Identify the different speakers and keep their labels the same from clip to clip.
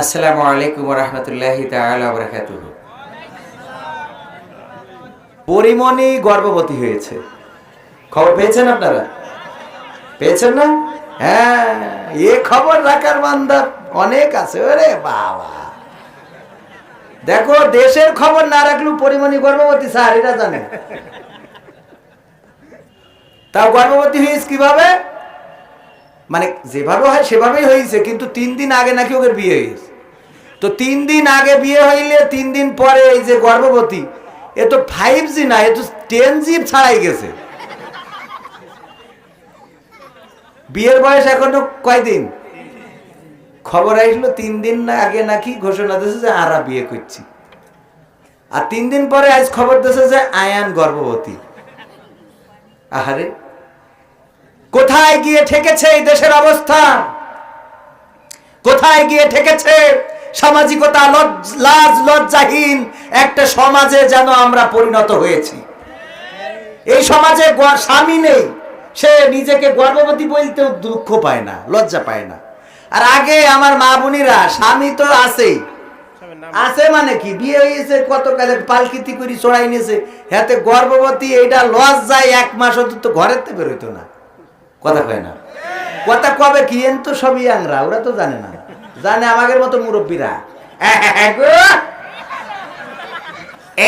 Speaker 1: আসসালামু আলাইকুম রহমতুল্লাহি তালাকাত পরিমণি গর্ভবতী হয়েছে। খবর পেয়েছেন আপনারা? পেয়েছেন না? হ্যাঁ এ খবর রাখার বান্দা অনেক আছে। ওরে বাবা। দেখো, দেশের খবর না রাখলেও পরিমণি গর্ভবতী স্যার এটা জানে। তাও গর্ভবতী হয়েছে কীভাবে? মানে যেভাবে হয় সেভাবেই হয়েছে, কিন্তু তিন দিন আগে নাকি ওদের বিয়ে হয়েছে। তো তিন দিন আগে বিয়ে হইলে তিন দিন পরে এই যে গর্ভবতী, এ তো ফাইভ জি না, এ তো টেন জি ছাড়াই গেছে। বিয়ের বয়স এখনও কয়দিন? খবর আসলো তিন দিন না আগে নাকি ঘোষণা দিয়েছে যে আরা বিয়ে করছি। আর তিন দিন পরে আজ খবর দিয়েছে যে আয়ান গর্ভবতী। আহারে, কোথায় গিয়ে ঠেকেছে এই দেশের অবস্থা? কোথায় গিয়ে ঠেকেছে সামাজিকতা লাজ লজ্জাহীন একটা সমাজে যেন আমরা পরিণত হয়েছি। এই সমাজে স্বামী নেই, সে নিজেকে গর্ভবতী বলতেও দুঃখ পায় না, লজ্জা পায় না। আর আগে আমার মা বোনিরা, স্বামী তো আছেই। আছে মানে কি? বিয়ে হয়েছে কত কালে পালকিতি করি চড়াই নিয়েছে। হাতে গর্ভবতী এটা লজ যায় এক মাস অন্তত ঘরের থেকে বেরোইতো না। কথা কয় না। কথা কবে কি? এন তো সবই আংরা, ওরা তো জানে না। জানে আমাদের মতো মুরব্বীরা।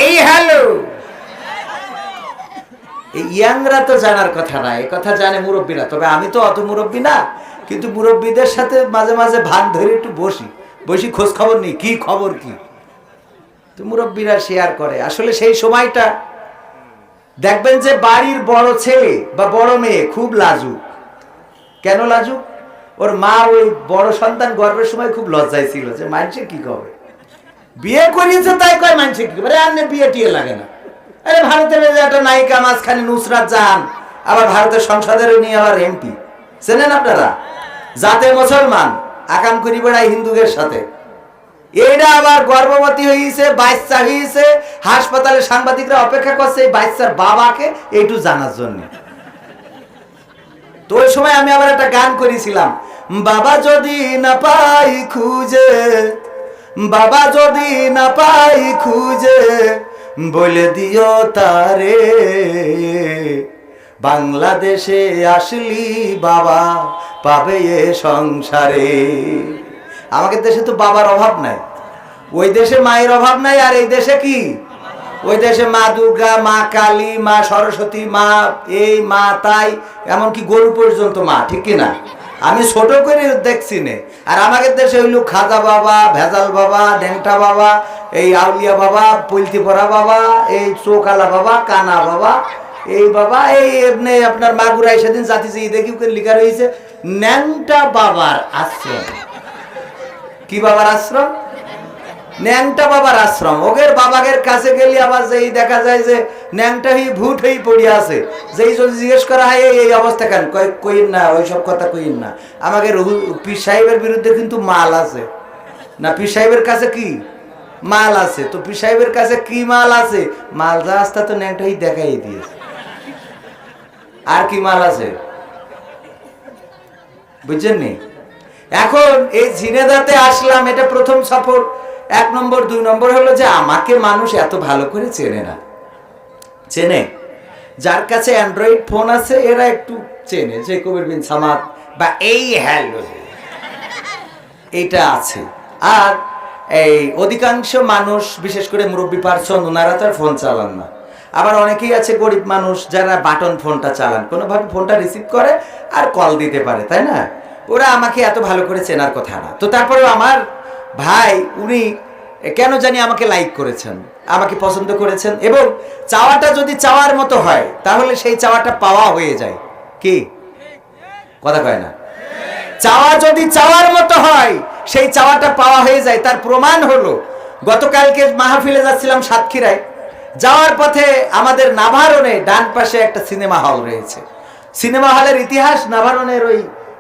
Speaker 1: এই হ্যালো! ইয়াংরা তো জানার কথা না এই কথা জানে মুরব্বীরা। তবে আমি তো অত মুরব্বী না, কিন্তু মুরব্বীদের সাথে মাঝে মাঝে ভান ধরে একটু বসি। বসি খোঁজ খবর নেই, কি খবর কি? তো মুরব্বীরা শেয়ার করে। আসলে সেই সময়টা দেখবেন যে বাড়ির বড় ছেলে বা বড় মেয়ে খুব লাজুক। কেন লাজুক? ওর মা ওই বড় সন্তান গর্ভের সময় খুব লজ্জায় ছিল যে, মানছে কি কবে? বিয়ে করিয়েছে, তাই কয় মানছে কি করে আর বিয়ে টিয়ে লাগে না। আরে ভারতের একটা নায়িকা, মাঝখানে নুসরাত জাহান, আবার ভারতের সংসদের উনি আবার এমপি। চেনেন আপনারা? যাতে মুসলমান, আকাম করি বেড়ায় হিন্দুদের সাথে। এইটা আবার গর্ভবতী হয়েছে বাচ্চা হয়েছে হাসপাতালে সাংবাদিকরা অপেক্ষা করছে এই বাচ্চার বাবাকে এইটু জানার জন্য। তো ওই সময় আমি আবার একটা গান করেছিলাম বাবা যদি না পাই খুঁজে, বাবা যদি না পাই খুঁজে, বলে দিও তারে, বাংলাদেশে আসলি বাবা পাবে এ সংসারে। আমাদের দেশে তো বাবার অভাব নাই। ওই দেশে মায়ের অভাব নাই, আর এই দেশে কি? ওই দেশে মা দুর্গা, মা কালী, মা সরস্বতী, মা এই, মা তাই, এমনকি গরু পর্যন্ত মা, ঠিক কি না আমি ছোট করে দেখছি নে। আর আমাদের দেশে হইল খাজা বাবা, ভেজাল বাবা, ডেংটা বাবা, এই আউলিয়া বাবা পৈলতি পরা বাবা, এই চোকালা বাবা, কানা বাবা, এই বাবা, এই এমনি আপনার মাগুরাই সেদিন জাতি যে দেখি ওকে লিখা রয়েছে, ন্যাংটা বাবার আশ্রম। কি বাবার আশ্রম? ন্যাংটা বাবার আশ্রম। ওগের বাবাগের কাছে গেলে আবার যেই দেখা যায় যে ন্যাংটা হই ভুট হই পড়িয়া আছে। যেই যদি জিজ্ঞেস করা হয়, এই অবস্থা কেন? কই- কইন না ওইসব কথা কইন না। আমাকে রঘু- পীর সাহেবের বিরুদ্ধে কিন্তু মাল আছে। না, পীর সাহেবের কাছে কি? মাল আছে। তো পীর সাহেবের কাছে কি মাল আছে? মাল যা আসতে তো ন্যাংটা দেখাই দিয়েছে। আর কি মাল আছে? বুঝছেন নি? এখন এই ঝিনেদাতে আসলাম, এটা প্রথম সফর। এক নম্বর, দুই নম্বর হলো যে আমাকে মানুষ এত ভালো করে চেনে না। চেনে। যার কাছে অ্যান্ড্রয়েড ফোন আছে, এরা একটু চেনে যে কবির বিন সামাদ বা এই হ্যালো এটা আছে। আর এই অধিকাংশ মানুষ, বিশেষ করে মুরব্বী পার্সন ওনারা তো আর ফোন চালান না। আবার অনেকেই আছে গরিব মানুষ, যারা বাটন ফোনটা চালান। কোনোভাবে ফোনটা রিসিভ করে আর কল দিতে পারে, তাই না? ওরা আমাকে এত ভালো করে চেনার কথা না। তো তারপরেও আমার ভাই, উনি কেন জানি আমাকে লাইক করেছেন, আমাকে পছন্দ করেছেন এবং চাওয়াটা যদি চাওয়ার মতো হয়, তাহলে সেই চাওয়াটা পাওয়া হয়ে যায়। কি? কথা কয় না। চাওয়া যদি চাওয়ার মতো হয়, সেই চাওয়াটা পাওয়া হয়ে যায়। তার প্রমাণ হলো, গতকালকে মাহফিলে যাচ্ছিলাম সাতক্ষীরায়। যাওয়ার পথে আমাদের নাভারণে ডান পাশে একটা সিনেমা হল রয়েছে। সিনেমা হলের ইতিহাস, নাভারণের ওই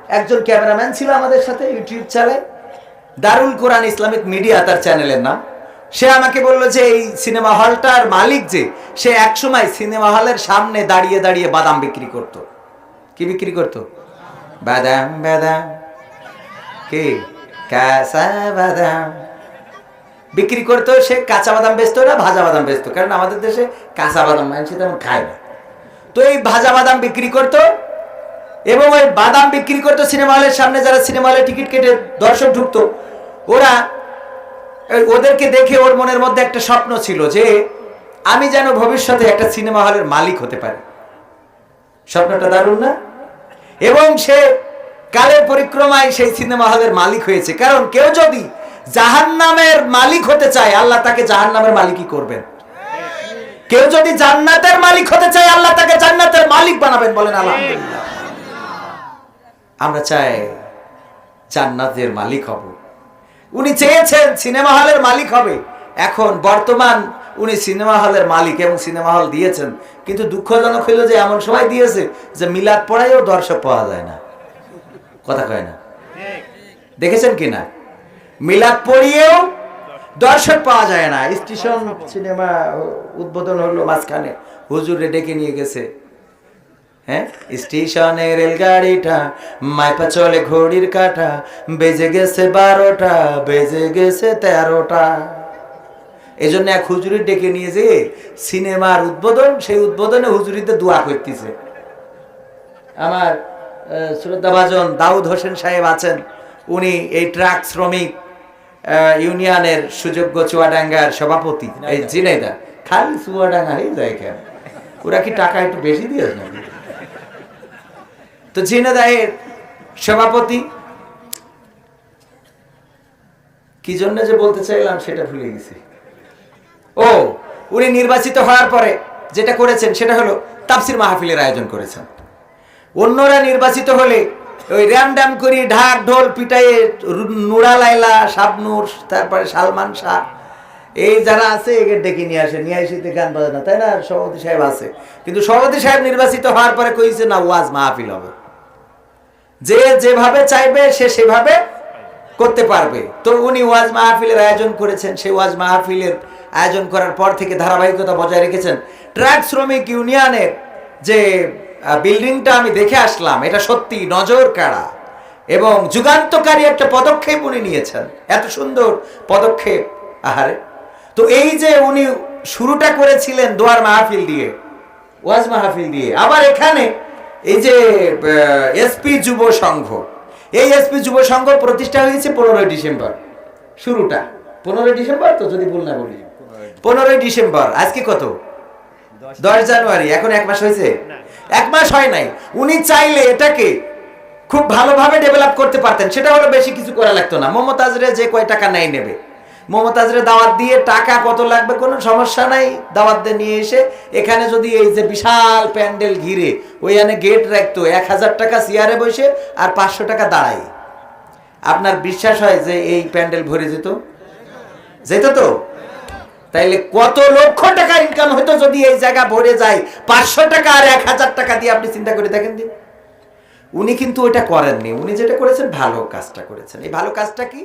Speaker 1: একজন ক্যামেরাম্যান ছিল আমাদের সাথে, ইউটিউব চালায় দারুল কোরআন ইসলামিক মিডিয়া তার চ্যানেলের নাম। সে আমাকে বলল যে এই সিনেমা হলটার মালিক যে, সে একসময় সিনেমা হলের সামনে দাঁড়িয়ে দাঁড়িয়ে বাদাম বিক্রি করত। কি বিক্রি করত? বাদাম বাদাম। কি? কাঁচা বাদাম। বিক্রি করতো, সে কাঁচা বাদাম বেচতো না, ভাজা বাদাম বেচতো। কারণ আমাদের দেশে কাঁচা বাদাম মানুষ তেমন খায় না। তো এই ভাজা বাদাম বিক্রি করতো এবং ওই বাদাম বিক্রি করতো সিনেমা হলের সামনে, যারা সিনেমা হলে টিকিট কেটে দর্শক ঢুকতো। ওরা ওদেরকে দেখে ওর মনের মধ্যে একটা স্বপ্ন ছিল যে আমি যেন ভবিষ্যতে একটা সিনেমা হলের মালিক হতে পারি। স্বপ্নটা দারুণ না? এবং সে কালের পরিক্রমায় সেই সিনেমা হলের মালিক হয়েছে। কারণ কেউ যদি জাহান নামের মালিক হতে চায়, আল্লাহ তাকে জাহান নামের মালিকই করবেন। কেউ যদি জান্নাতের মালিক হতে চায়, আল্লাহ তাকে জান্নাতের মালিক বানাবেন বলেন আলহামদুলিল্লাহ। আমরা চাই জান্নাতের মালিক হব। উনি চেয়েছেন সিনেমা হলের মালিক হবে। এখন বর্তমান উনি সিনেমা হলের মালিক এবং সিনেমা হল দিয়েছেন। কিন্তু দুঃখজনক হইল যে এমন সময় দিয়েছে যে মিলাদ পড়াইও দর্শক পাওয়া যায় না। কথা কয় না। দেখেছেন কি না? মিলাদ পড়িয়েও দর্শক পাওয়া যায় না। স্টেশন সিনেমা উদ্বোধন হলো মাঝখানে। হুজুরে ডেকে নিয়ে গেছে। হ্যাঁ? স্টেশনে রেলগাড়িটা মাইপা চলে ঘড়ির কাটা বেজে গেছে বারোটা বেজে গেছে তেরোটা। এই জন্য এক হুজুরি ডেকে নিয়ে যে সিনেমার উদ্বোধন সেই উদ্বোধনে হুজুরিতে দোয়া করতেছে। আমার শ্রদ্ধাভাজন দাউদ হোসেন সাহেব আছেন উনি এই ট্রাক শ্রমিক ইউনিয়নের সুযোগ্য চুয়াডাঙ্গার সভাপতি এই জিনাইদা খালি চুয়াডাঙ্গা হয়ে যায় কেন? ওরা কি টাকা একটু বেশি দিয়েছে তো জিনেদায়ের সভাপতি। কি জন্য যে বলতে চাইলাম সেটা ভুলে গেছি। ও, উনি নির্বাচিত হওয়ার পরে যেটা করেছেন সেটা হলো তাফসির মাহফিলের আয়োজন করেছেন। অন্যরা নির্বাচিত হলে ওই র্যামড্যাম করি ঢাক ঢোল পিটাইয়ে নুরা লাইলা শাবনুর, তারপরে সালমান শাহ, এই যারা আছে একে ডেকে নিয়ে আসে, নিয়ে তো গান বাজে না তাই না? সভাপতি সাহেব আছে। কিন্তু সভাপতি সাহেব নির্বাচিত হওয়ার পরে কইছে, না, ওয়াজ মাহফিল হবে। যে যেভাবে চাইবে, সে সেভাবে করতে পারবে। তো উনি ওয়াজ মাহফিলের আয়োজন করেছেন। সেই ওয়াজ মাহফিলের আয়োজন করার পর থেকে ধারাবাহিকতা বজায় রেখেছেন। ট্রাক শ্রমিক ইউনিয়নের যে বিল্ডিংটা আমি দেখে আসলাম, এটা সত্যি নজর কাড়া এবং যুগান্তকারী একটা পদক্ষেপ উনি নিয়েছেন। এত সুন্দর পদক্ষেপ, আহারে। তো এই যে উনি শুরুটা করেছিলেন দোয়ার মাহফিল দিয়ে, ওয়াজ মাহফিল দিয়ে, আবার এখানে এই যে এসপি যুব সংঘ। এই এসপি যুব সংঘ প্রতিষ্ঠা হয়েছে পনেরোই ডিসেম্বর, শুরুটা। পনেরোই ডিসেম্বর তো যদি ভুল না বলি। পনেরোই ডিসেম্বর, আজকে কত? দশ জানুয়ারি, এখন এক মাস হয়েছে? এক মাস হয় নাই। উনি চাইলে এটাকে খুব ভালোভাবে ডেভেলপ করতে পারতেন। সেটা হলো বেশি কিছু করা লাগতো না। মমতাজরে যে কয় টাকা নেয় নেবে? মমতাজরে দাওয়াত দিয়ে টাকা কত লাগবে কোনো সমস্যা নাই। দাওয়াত দিয়ে নিয়ে এসে এখানে যদি এই যে বিশাল প্যান্ডেল ঘিরে ওইখানে গেট রাখতো, এক হাজার টাকা চেয়ারে বসে আর পাঁচশো টাকা দাঁড়ায়। আপনার বিশ্বাস হয় যে এই প্যান্ডেল ভরে যেত? যেত তো? তাইলে কত লক্ষ টাকা ইনকাম হতো যদি এই জায়গা ভরে যায়? পাঁচশো টাকা আর এক হাজার টাকা দিয়ে আপনি চিন্তা করে দেখেন দিন উনি কিন্তু ওইটা করেননি। উনি যেটা করেছেন, ভালো কাজটা করেছেন। এই ভালো কাজটা কি?